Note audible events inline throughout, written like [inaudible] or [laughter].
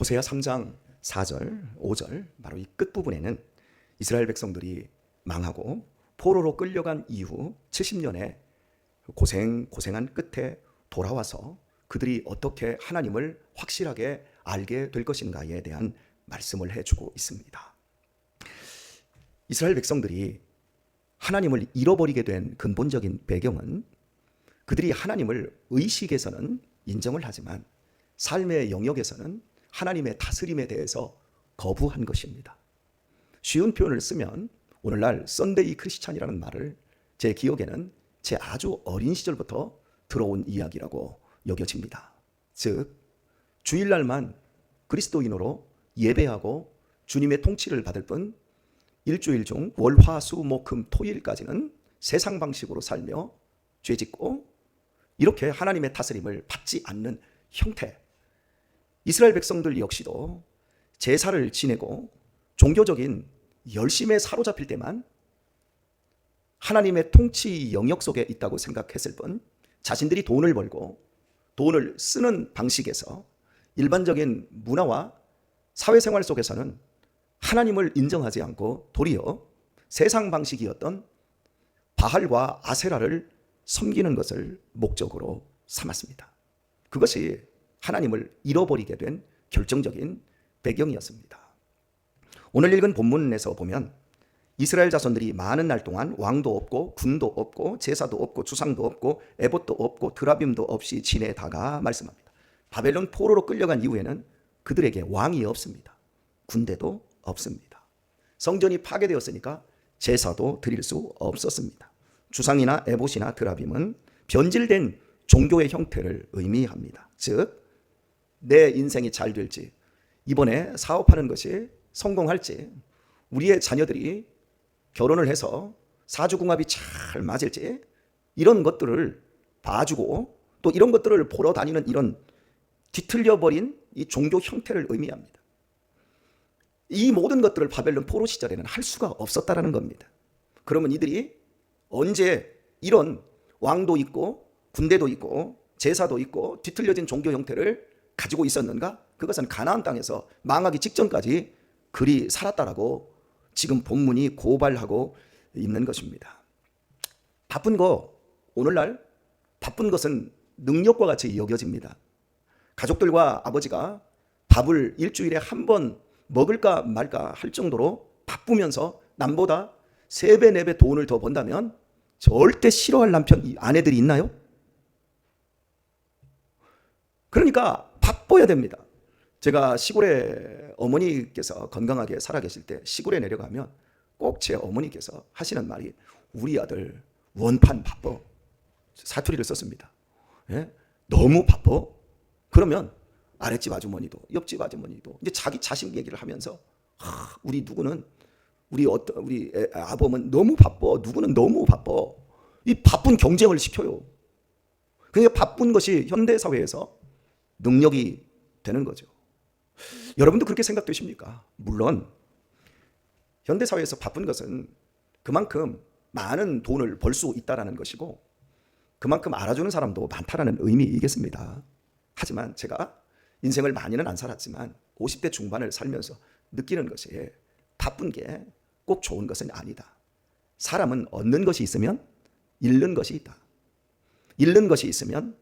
호세아 3장 4절, 5절 바로 이 끝부분에는 이스라엘 백성들이 망하고 포로로 끌려간 이후 70년의 고생 고생한 끝에 돌아와서 그들이 어떻게 하나님을 확실하게 알게 될 것인가에 대한 말씀을 해주고 있습니다. 이스라엘 백성들이 하나님을 잃어버리게 된 근본적인 배경은 그들이 하나님을 의식에서는 인정을 하지만 삶의 영역에서는 하나님의 다스림에 대해서 거부한 것입니다. 쉬운 표현을 쓰면 오늘날 썬데이 크리스찬이라는 말을 제 기억에는 제 아주 어린 시절부터 들어온 이야기라고 여겨집니다. 즉 주일날만 그리스도인으로 예배하고 주님의 통치를 받을 뿐 일주일 중 월 화 수 목 금 토일까지는 세상 방식으로 살며 죄짓고 이렇게 하나님의 다스림을 받지 않는 형태. 이스라엘 백성들 역시도 제사를 지내고 종교적인 열심에 사로잡힐 때만 하나님의 통치 영역 속에 있다고 생각했을 뿐 자신들이 돈을 벌고 돈을 쓰는 방식에서 일반적인 문화와 사회생활 속에서는 하나님을 인정하지 않고 도리어 세상 방식이었던 바할과 아세라를 섬기는 것을 목적으로 삼았습니다. 그것이 하나님을 잃어버리게 된 결정적인 배경이었습니다. 오늘 읽은 본문에서 보면 이스라엘 자손들이 많은 날 동안 왕도 없고 군도 없고 제사도 없고 주상도 없고 에봇도 없고 드라빔도 없이 지내다가 말씀합니다. 바벨론 포로로 끌려간 이후에는 그들에게 왕이 없습니다. 군대도 없습니다. 성전이 파괴되었으니까 제사도 드릴 수 없었습니다. 주상이나 에봇이나 드라빔은 변질된 종교의 형태를 의미합니다. 즉, 내 인생이 잘 될지, 이번에 사업하는 것이 성공할지, 우리의 자녀들이 결혼을 해서 사주궁합이 잘 맞을지, 이런 것들을 봐주고 또 이런 것들을 보러 다니는 이런 뒤틀려버린 이 종교 형태를 의미합니다. 이 모든 것들을 바벨론 포로 시절에는 할 수가 없었다라는 겁니다. 그러면 이들이 언제 이런 왕도 있고 군대도 있고 제사도 있고 뒤틀려진 종교 형태를 가지고 있었는가? 그것은 가나안 땅에서 망하기 직전까지 그리 살았다라고 지금 본문이 고발하고 있는 것입니다. 바쁜 거 오늘날 바쁜 것은 능력과 같이 여겨집니다. 가족들과 아버지가 밥을 일주일에 한 번 먹을까 말까 할 정도로 바쁘면서 남보다 세 배, 네 배 돈을 더 번다면 절대 싫어할 남편, 아내들이 있나요? 그러니까 바빠야 됩니다. 제가 시골에 어머니께서 건강하게 살아계실 때 시골에 내려가면 꼭 제 어머니께서 하시는 말이 우리 아들 원판 바빠. 사투리를 썼습니다. 예? 너무 바빠. 그러면 아랫집 아주머니도 옆집 아주머니도 이제 자기 자식 얘기를 하면서 하, 우리 누구는 우리 어떤 우리 애, 아범은 너무 바빠. 누구는 너무 바빠. 이 바쁜 경쟁을 시켜요. 그러니까 바쁜 것이 현대 사회에서 능력이 되는 거죠. 여러분도 그렇게 생각되십니까? 물론 현대 사회에서 바쁜 것은 그만큼 많은 돈을 벌 수 있다라는 것이고 그만큼 알아주는 사람도 많다라는 의미이겠습니다. 하지만 제가 인생을 많이는 안 살았지만 50대 중반을 살면서 느끼는 것이 바쁜 게 꼭 좋은 것은 아니다. 사람은 얻는 것이 있으면 잃는 것이 있다. 잃는 것이 있으면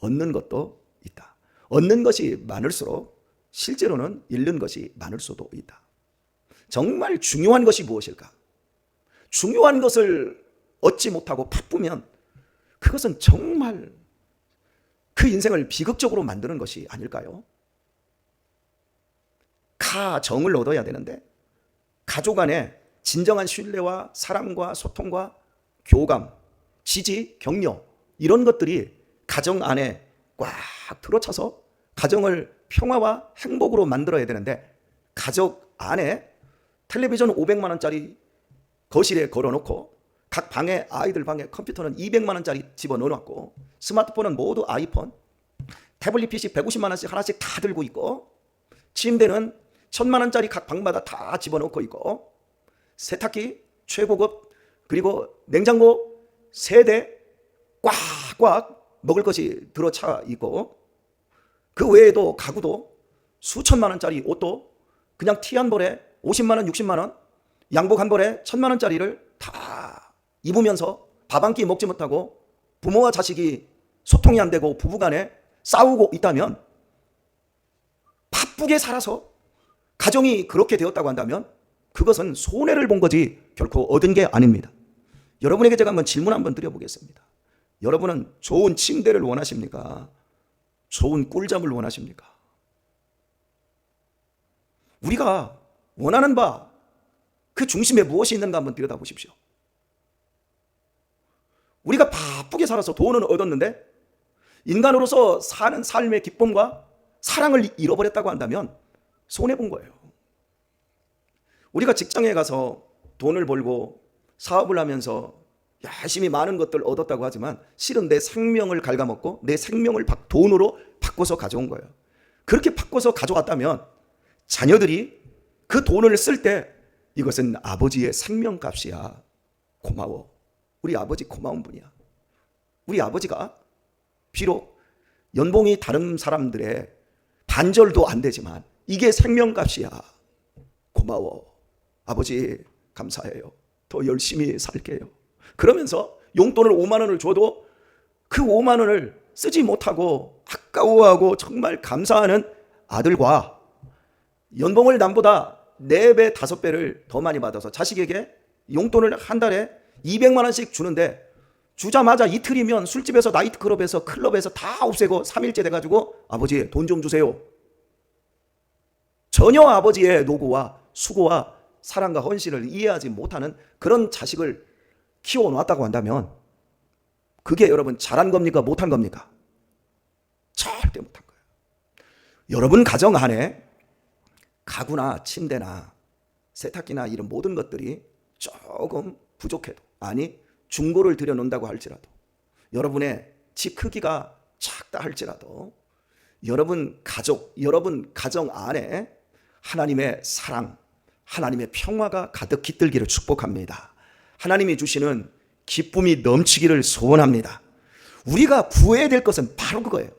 얻는 것도 있다. 얻는 것이 많을수록 실제로는 잃는 것이 많을 수도 있다. 정말 중요한 것이 무엇일까? 중요한 것을 얻지 못하고 바쁘면 그것은 정말 그 인생을 비극적으로 만드는 것이 아닐까요? 가정을 얻어야 되는데 가족 안에 진정한 신뢰와 사랑과 소통과 교감, 지지, 격려 이런 것들이 가정 안에 꽉 들어차서 가정을 평화와 행복으로 만들어야 되는데 가족 안에 텔레비전 500만 원짜리 거실에 걸어놓고 각 방에 아이들 방에 컴퓨터는 200만 원짜리 집어 넣어놨고 스마트폰은 모두 아이폰 태블릿 PC 150만 원씩 하나씩 다 들고 있고 침대는 천만 원짜리 각 방마다 다 집어넣고 있고 세탁기 최고급 그리고 냉장고 세대 꽉꽉 먹을 것이 들어차 있고 그 외에도 가구도 수천만 원짜리 옷도 그냥 티 한 벌에 50만 원, 60만 원, 양복 한 벌에 천만 원짜리를 다 입으면서 밥 한 끼 먹지 못하고 부모와 자식이 소통이 안 되고 부부간에 싸우고 있다면 바쁘게 살아서 가정이 그렇게 되었다고 한다면 그것은 손해를 본 거지 결코 얻은 게 아닙니다. 여러분에게 제가 한번 질문 한번 드려보겠습니다. 여러분은 좋은 침대를 원하십니까? 좋은 꿀잠을 원하십니까? 우리가 원하는 바 그 중심에 무엇이 있는가 한번 들여다보십시오. 우리가 바쁘게 살아서 돈은 얻었는데 인간으로서 사는 삶의 기쁨과 사랑을 잃어버렸다고 한다면 손해본 거예요. 우리가 직장에 가서 돈을 벌고 사업을 하면서 열심히 많은 것들 얻었다고 하지만 실은 내 생명을 갉아먹고 내 생명을 바- 돈으로 바꿔서 가져온 거예요. 그렇게 바꿔서 가져왔다면 자녀들이 그 돈을 쓸 때 이것은 아버지의 생명값이야. 고마워. 우리 아버지 고마운 분이야. 우리 아버지가 비록 연봉이 다른 사람들의 반절도 안 되지만 이게 생명값이야. 고마워. 아버지 감사해요. 더 열심히 살게요. 그러면서 용돈을 5만 원을 줘도 그 5만 원을 쓰지 못하고 아까워하고 정말 감사하는 아들과 연봉을 남보다 4배, 5배를 더 많이 받아서 자식에게 용돈을 한 달에 200만 원씩 주는데 주자마자 이틀이면 술집에서 나이트클럽에서 클럽에서 다 없애고 3일째 돼가지고 아버지 돈 좀 주세요. 전혀 아버지의 노고와 수고와 사랑과 헌신을 이해하지 못하는 그런 자식을 키워놨다고 한다면 그게 여러분 잘한 겁니까? 못한 겁니까? 절대 못한 거예요. 여러분 가정 안에 가구나 침대나 세탁기나 이런 모든 것들이 조금 부족해도 아니 중고를 들여놓는다고 할지라도 여러분의 집 크기가 작다 할지라도 여러분 가족, 여러분 가정 안에 하나님의 사랑, 하나님의 평화가 가득 깃들기를 축복합니다. 하나님이 주시는 기쁨이 넘치기를 소원합니다. 우리가 구해야 될 것은 바로 그거예요.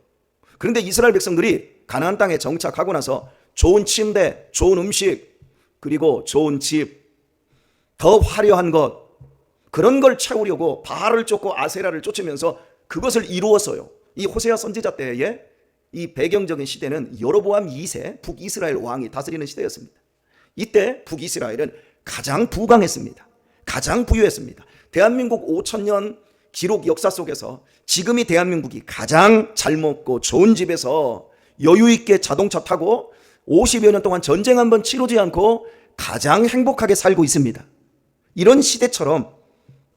그런데 이스라엘 백성들이 가나안 땅에 정착하고 나서 좋은 침대, 좋은 음식, 그리고 좋은 집, 더 화려한 것 그런 걸 채우려고 바알을 쫓고 아세라를 쫓으면서 그것을 이루었어요. 이 호세아 선지자 때에 이 배경적인 시대는 여로보암 2세 북이스라엘 왕이 다스리는 시대였습니다. 이때 북이스라엘은 가장 부강했습니다. 가장 부유했습니다. 대한민국 5천년 기록 역사 속에서 지금이 대한민국이 가장 잘 먹고 좋은 집에서 여유 있게 자동차 타고 50여 년 동안 전쟁 한 번 치르지 않고 가장 행복하게 살고 있습니다. 이런 시대처럼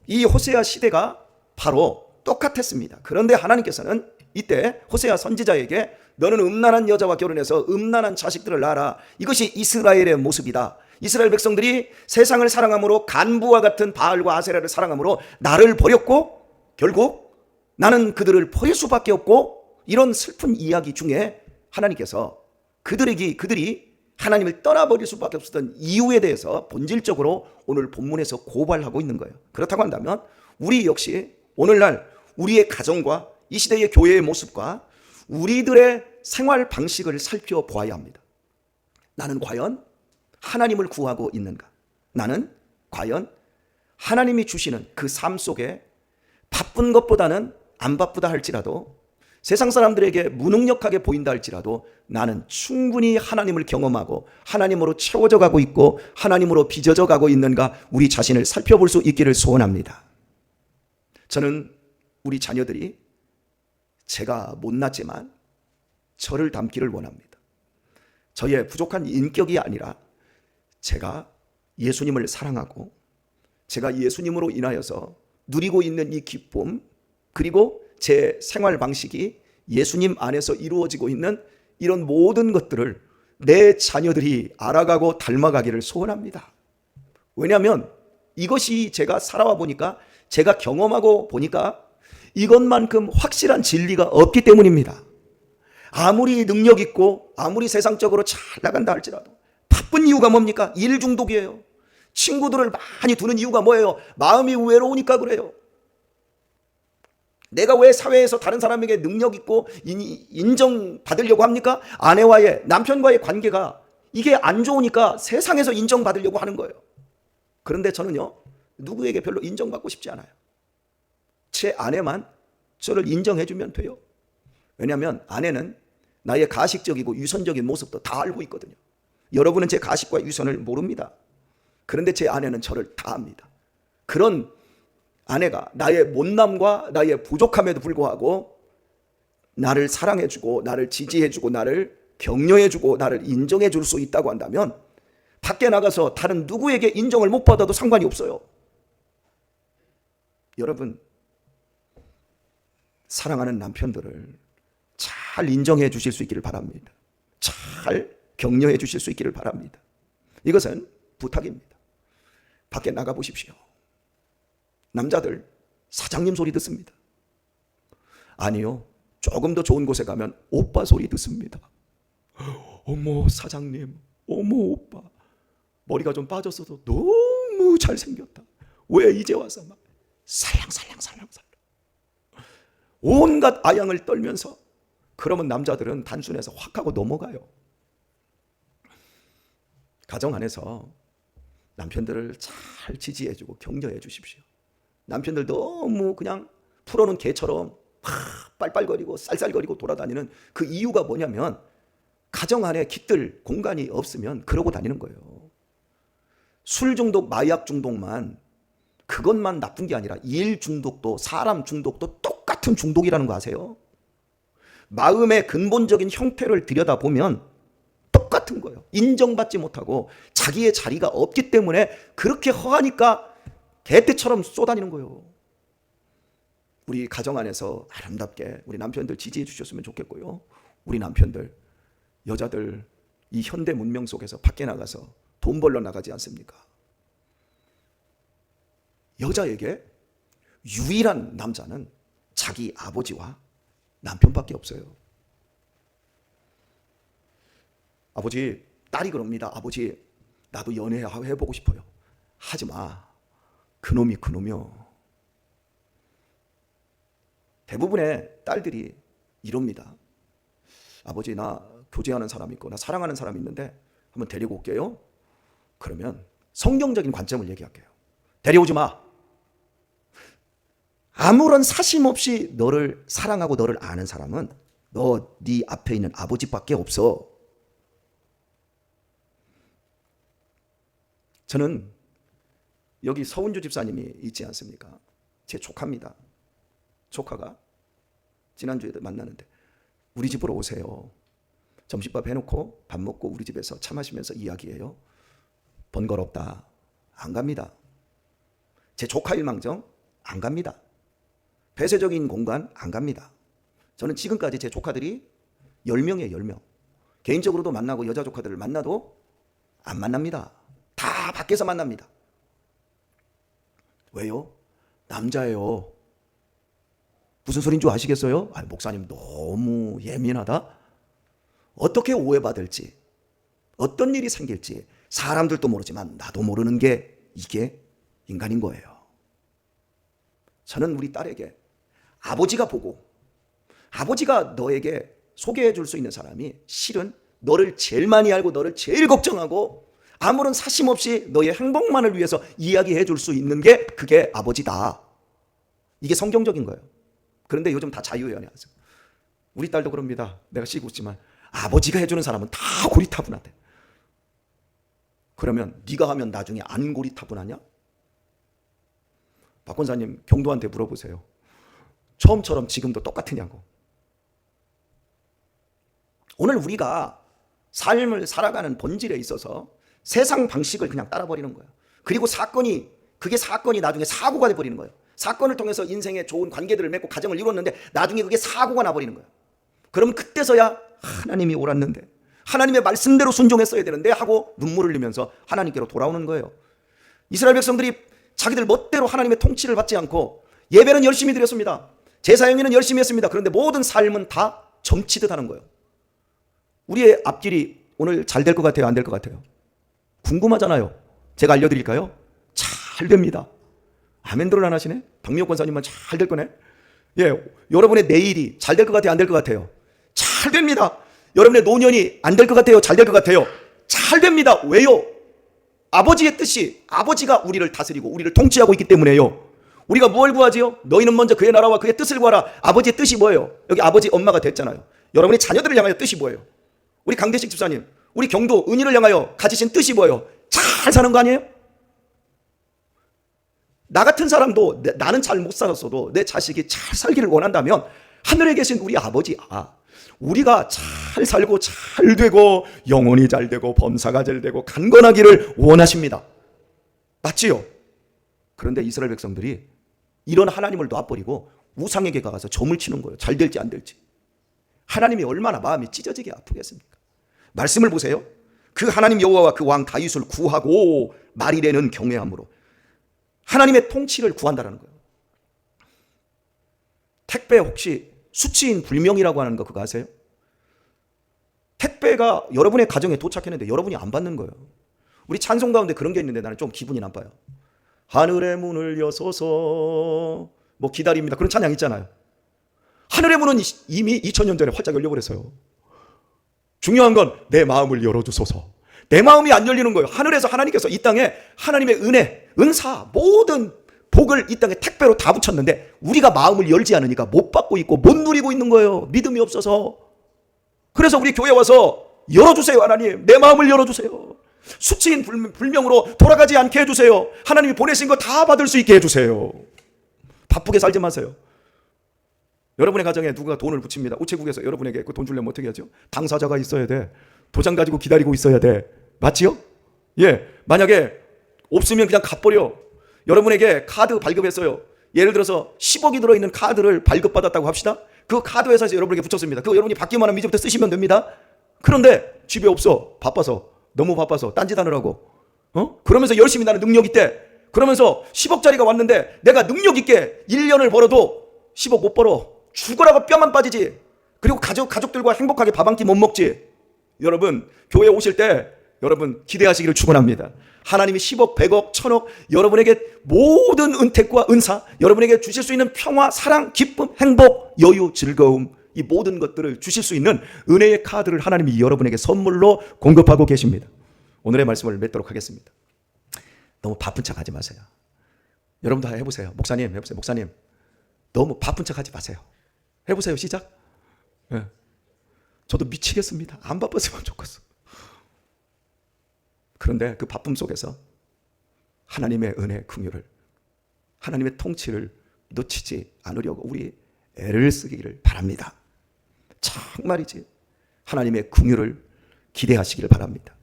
이 호세아 시대가 바로 똑같았습니다. 그런데 하나님께서는 이때 호세아 선지자에게 너는 음란한 여자와 결혼해서 음란한 자식들을 낳아라. 이것이 이스라엘의 모습이다. 이스라엘 백성들이 세상을 사랑함으로 간부와 같은 바알과 아세라를 사랑함으로 나를 버렸고 결국 나는 그들을 버릴 수밖에 없고 이런 슬픈 이야기 중에 하나님께서 그들에게 그들이 하나님을 떠나버릴 수밖에 없었던 이유에 대해서 본질적으로 오늘 본문에서 고발하고 있는 거예요. 그렇다고 한다면 우리 역시 오늘날 우리의 가정과 이 시대의 교회의 모습과 우리들의 생활 방식을 살펴보아야 합니다. 나는 과연 하나님을 구하고 있는가? 나는 과연 하나님이 주시는 그 삶 속에 바쁜 것보다는 안 바쁘다 할지라도 세상 사람들에게 무능력하게 보인다 할지라도 나는 충분히 하나님을 경험하고 하나님으로 채워져 가고 있고 하나님으로 빚어져 가고 있는가 우리 자신을 살펴볼 수 있기를 소원합니다. 저는 우리 자녀들이 제가 못났지만 저를 닮기를 원합니다. 저의 부족한 인격이 아니라 제가 예수님을 사랑하고 제가 예수님으로 인하여서 누리고 있는 이 기쁨 그리고 제 생활 방식이 예수님 안에서 이루어지고 있는 이런 모든 것들을 내 자녀들이 알아가고 닮아가기를 소원합니다. 왜냐하면 이것이 제가 살아와 보니까 제가 경험하고 보니까 이것만큼 확실한 진리가 없기 때문입니다. 아무리 능력 있고 아무리 세상적으로 잘 나간다 할지라도 바쁜 이유가 뭡니까? 일 중독이에요. 친구들을 많이 두는 이유가 뭐예요? 마음이 외로우니까 그래요. 내가 왜 사회에서 다른 사람에게 능력 있고 인- 인정받으려고 합니까? 아내와의 남편과의 관계가 이게 안 좋으니까 세상에서 인정받으려고 하는 거예요. 그런데 저는요, 누구에게 별로 인정받고 싶지 않아요. 제 아내만 저를 인정해주면 돼요. 왜냐하면 아내는 나의 가식적이고 유선적인 모습도 다 알고 있거든요. 여러분은 제 가식과 유선을 모릅니다. 그런데 제 아내는 저를 다 압니다. 그런 아내가 나의 못남과 나의 부족함에도 불구하고 나를 사랑해주고 나를 지지해주고 나를 격려해주고 나를 인정해줄 수 있다고 한다면 밖에 나가서 다른 누구에게 인정을 못 받아도 상관이 없어요. 여러분 사랑하는 남편들을 잘 인정해 주실 수 있기를 바랍니다. 잘 격려해 주실 수 있기를 바랍니다. 이것은 부탁입니다. 밖에 나가 보십시오. 남자들 사장님 소리 듣습니다. 아니요. 조금 더 좋은 곳에 가면 오빠 소리 듣습니다. 어머 사장님, 어머 오빠. 머리가 좀 빠졌어도 너무 잘생겼다. 왜 이제 와서 막 살랑살랑살랑살랑. 온갖 아양을 떨면서 그러면 남자들은 단순해서 확 하고 넘어가요. 가정 안에서 남편들을 잘 지지해주고 격려해 주십시오. 남편들 너무 그냥 풀어놓은 개처럼 막 빨빨거리고 쌀쌀거리고 돌아다니는 그 이유가 뭐냐면 가정 안에 깃들 공간이 없으면 그러고 다니는 거예요. 술 중독, 마약 중독만 그것만 나쁜 게 아니라 일 중독도 사람 중독도 똑같은 중독이라는 거 아세요? 마음의 근본적인 형태를 들여다보면 똑같은 거예요. 인정받지 못하고 자기의 자리가 없기 때문에 그렇게 허하니까 개떼처럼 쏘다니는 거예요. 우리 가정 안에서 아름답게 우리 남편들 지지해 주셨으면 좋겠고요. 우리 남편들 여자들 이 현대 문명 속에서 밖에 나가서 돈 벌러 나가지 않습니까? 여자에게 유일한 남자는 자기 아버지와 남편밖에 없어요. 아버지, 딸이 그럽니다. 아버지, 나도 연애 해보고 싶어요. 하지 마. 그놈이 그놈이요. 대부분의 딸들이 이럽니다. 아버지, 나 교제하는 사람 있고, 나 사랑하는 사람 있는데, 한번 데리고 올게요. 그러면 성경적인 관점을 얘기할게요. 데려오지 마. 아무런 사심 없이 너를 사랑하고 너를 아는 사람은 너 네 앞에 있는 아버지밖에 없어. 저는 여기 서운주 집사님이 있지 않습니까? 제 조카입니다. 조카가 지난주에도 만나는데 우리 집으로 오세요. 점심밥 해놓고 밥 먹고 우리 집에서 차 마시면서 이야기해요. 번거롭다. 안 갑니다. 제 조카 일망정 안 갑니다. 폐쇄적인 공간 안 갑니다. 저는 지금까지 제 조카들이 10명이에요, 10명. 개인적으로도 만나고 여자 조카들을 만나도 안 만납니다. 다 밖에서 만납니다. 왜요? 남자예요. 무슨 소린 줄 아시겠어요? 아, 목사님 너무 예민하다. 어떻게 오해받을지, 어떤 일이 생길지 사람들도 모르지만 나도 모르는 게 이게 인간인 거예요. 저는 우리 딸에게 아버지가 보고 아버지가 너에게 소개해 줄 수 있는 사람이 실은 너를 제일 많이 알고 너를 제일 걱정하고 아무런 사심 없이 너의 행복만을 위해서 이야기해 줄 수 있는 게 그게 아버지다. 이게 성경적인 거예요. 그런데 요즘 다 자유연애하죠. 우리 딸도 그럽니다. 내가 씩 웃지만 아버지가 해주는 사람은 다 고리타분하대. 그러면 네가 하면 나중에 안 고리타분하냐? 박 권사님 경도한테 물어보세요. 처음처럼 지금도 똑같으냐고. 오늘 우리가 삶을 살아가는 본질에 있어서 세상 방식을 그냥 따라버리는 거예요. 그리고 사건이 그게 사건이 나중에 사고가 돼 버리는 거예요. 사건을 통해서 인생의 좋은 관계들을 맺고 가정을 이뤘는데 나중에 그게 사고가 나 버리는 거예요. 그럼 그때서야 하나님이 옳았는데 하나님의 말씀대로 순종했어야 되는데 하고 눈물을 흘리면서 하나님께로 돌아오는 거예요. 이스라엘 백성들이 자기들 멋대로 하나님의 통치를 받지 않고 예배는 열심히 드렸습니다. 제사 행위는 열심히 했습니다. 그런데 모든 삶은 다 점치듯 하는 거예요. 우리의 앞길이 오늘 잘 될 것 같아요? 안 될 것 같아요? 궁금하잖아요. 제가 알려드릴까요? 잘 됩니다. 아멘들을 안 하시네? 박미호 권사님만 잘 될 거네? 예, 여러분의 내일이 잘 될 것 같아요? 안 될 것 같아요? 잘 됩니다. 여러분의 노년이 안 될 것 같아요? 잘 될 것 같아요? 잘 됩니다. 왜요? 아버지의 뜻이 아버지가 우리를 다스리고 우리를 통치하고 있기 때문에요. 우리가 뭘 구하지요? 너희는 먼저 그의 나라와 그의 뜻을 구하라. 아버지의 뜻이 뭐예요? 여기 아버지 엄마가 됐잖아요. 여러분의 자녀들을 향하여 뜻이 뭐예요? 우리 강대식 집사님, 우리 경도 은희를 향하여 가지신 뜻이 뭐예요? 잘 사는 거 아니에요? 나 같은 사람도 내- 나는 잘 못 살았어도 내 자식이 잘 살기를 원한다면 하늘에 계신 우리 아버지 아 우리가 잘 살고 잘 되고 영혼이 잘 되고 범사가 잘 되고 강건하기를 원하십니다. 맞지요? 그런데 이스라엘 백성들이 이런 하나님을 놔버리고 우상에게 가서 점을 치는 거예요. 잘 될지 안 될지. 하나님이 얼마나 마음이 찢어지게 아프겠습니까? 말씀을 보세요. 그 하나님 여호와와 그 왕 다윗을 구하고 말이 되는 경외함으로 하나님의 통치를 구한다라는 거예요. 택배 혹시 수치인 불명이라고 하는 거 그거 아세요? 택배가 여러분의 가정에 도착했는데 여러분이 안 받는 거예요. 우리 찬송 가운데 그런 게 있는데 나는 좀 기분이 나빠요. 하늘의 문을 여소서 뭐 기다립니다. 그런 찬양 있잖아요. 하늘의 문은 이미 2000년 전에 활짝 열려버렸어요. 중요한 건 내 마음을 열어주소서. 내 마음이 안 열리는 거예요. 하늘에서 하나님께서 이 땅에 하나님의 은혜, 은사, 모든 복을 이 땅에 택배로 다 붙였는데 우리가 마음을 열지 않으니까 못 받고 있고 못 누리고 있는 거예요. 믿음이 없어서. 그래서 우리 교회 와서 열어주세요, 하나님. 내 마음을 열어주세요. 수치인 불- 불명으로 돌아가지 않게 해주세요. 하나님이 보내신 거 다 받을 수 있게 해주세요. 바쁘게 살지 마세요. 여러분의 가정에 누가 돈을 붙입니다. 우체국에서 여러분에게 그 돈 주려면 어떻게 하죠? 당사자가 있어야 돼. 도장 가지고 기다리고 있어야 돼. 맞지요? 예. 만약에 없으면 그냥 갚버려. 여러분에게 카드 발급했어요. 예를 들어서 10억이 들어있는 카드를 발급받았다고 합시다. 그 카드 회사에서 여러분에게 붙였습니다. 그거 여러분이 받기만 하면 이제부터 쓰시면 됩니다. 그런데 집에 없어. 바빠서. 너무 바빠서. 딴짓 하느라고. 어? 그러면서 열심히 나는 능력 있대. 그러면서 10억짜리가 왔는데 내가 능력 있게 1년을 벌어도 10억 못 벌어. 죽으라고 뼈만 빠지지. 그리고 가족, 가족들과 행복하게 밥 한 끼 못 먹지. 여러분, 교회 오실 때 여러분 기대하시기를 축원합니다. 하나님이 10억, 100억, 1000억 여러분에게 모든 은택과 은사, 여러분에게 주실 수 있는 평화, 사랑, 기쁨, 행복, 여유, 즐거움 이 모든 것들을 주실 수 있는 은혜의 카드를 하나님이 여러분에게 선물로 공급하고 계십니다. 오늘의 말씀을 맺도록 하겠습니다. 너무 바쁜 척 하지 마세요. 여러분도 해보세요. 목사님, 해보세요. 목사님. 너무 바쁜 척 하지 마세요. 해보세요. 시작. 예. 저도 미치겠습니다. 안 바빴으면 좋겠어. 그런데 그 바쁨 속에서 하나님의 은혜, 긍휼을 하나님의 통치를 놓치지 않으려고 우리 애를 쓰기를 바랍니다. 정말이지. 하나님의 긍휼을 기대하시기를 바랍니다.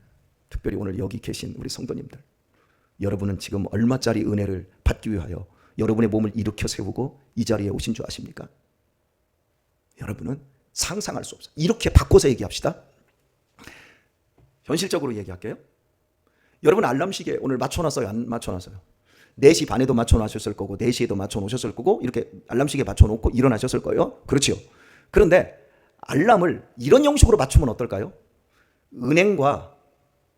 특별히 오늘 여기 계신 우리 성도님들. 여러분은 지금 얼마짜리 은혜를 받기 위하여 여러분의 몸을 일으켜 세우고 이 자리에 오신 줄 아십니까? 여러분은 상상할 수 없어요. 이렇게 바꿔서 얘기합시다. 현실적으로 얘기할게요. 여러분 알람 시계 오늘 맞춰놨어요? 안 맞춰놨어요? 4시 반에도 맞춰놓으셨을 거고 4시에도 맞춰놓으셨을 거고 이렇게 알람 시계 맞춰놓고 일어나셨을 거예요. 그렇지요. 그런데 알람을 이런 형식으로 맞추면 어떨까요? 은행과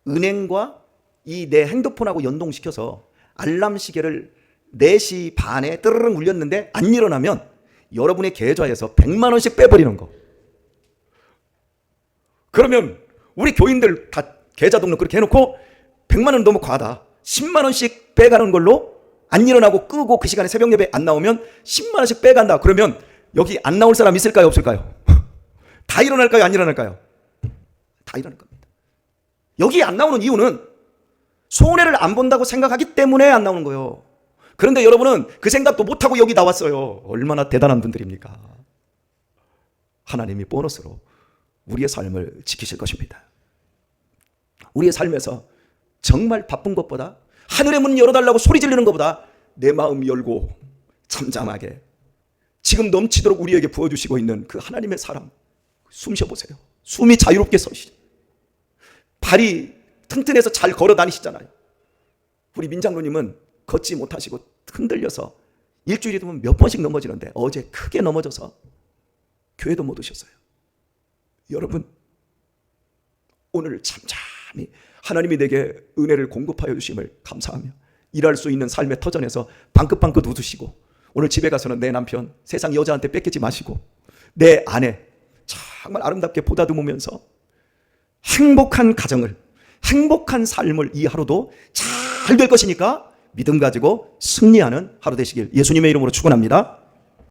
은행과 이 내 핸드폰하고 연동시켜서 알람 시계를 4시 반에 뜨르릉 울렸는데 안 일어나면 여러분의 계좌에서 100만 원씩 빼버리는 거. 그러면 우리 교인들 다 계좌 등록 그렇게 해놓고 100만 원 너무 과하다. 10만 원씩 빼가는 걸로 안 일어나고 끄고 그 시간에 새벽 예배 안 나오면 10만 원씩 빼간다. 그러면 여기 안 나올 사람 있을까요? 없을까요? [laughs] 다 일어날까요? 안 일어날까요? 다 일어날 겁니다. 여기 안 나오는 이유는 손해를 안 본다고 생각하기 때문에 안 나오는 거예요. 그런데 여러분은 그 생각도 못하고 여기 나왔어요. 얼마나 대단한 분들입니까? 하나님이 보너스로 우리의 삶을 지키실 것입니다. 우리의 삶에서 정말 바쁜 것보다 하늘의 문 열어달라고 소리 지르는 것보다 내 마음 열고 잠잠하게 지금 넘치도록 우리에게 부어주시고 있는 그 하나님의 사랑 숨 쉬어보세요. 숨이 자유롭게 서시. 발이 튼튼해서 잘 걸어 다니시잖아요. 우리 민장로님은 걷지 못하시고 흔들려서 일주일이 되면 몇 번씩 넘어지는데 어제 크게 넘어져서 교회도 못 오셨어요. 여러분 오늘 잠잠히 하나님이 내게 은혜를 공급하여 주심을 감사하며 일할 수 있는 삶의 터전에서 방긋방긋 웃으시고 오늘 집에 가서는 내 남편 세상 여자한테 뺏기지 마시고 내 아내 정말 아름답게 보다듬으면서 행복한 가정을 행복한 삶을 이 하루도 잘 될 것이니까 믿음 가지고 승리하는 하루 되시길 예수님의 이름으로 축원합니다.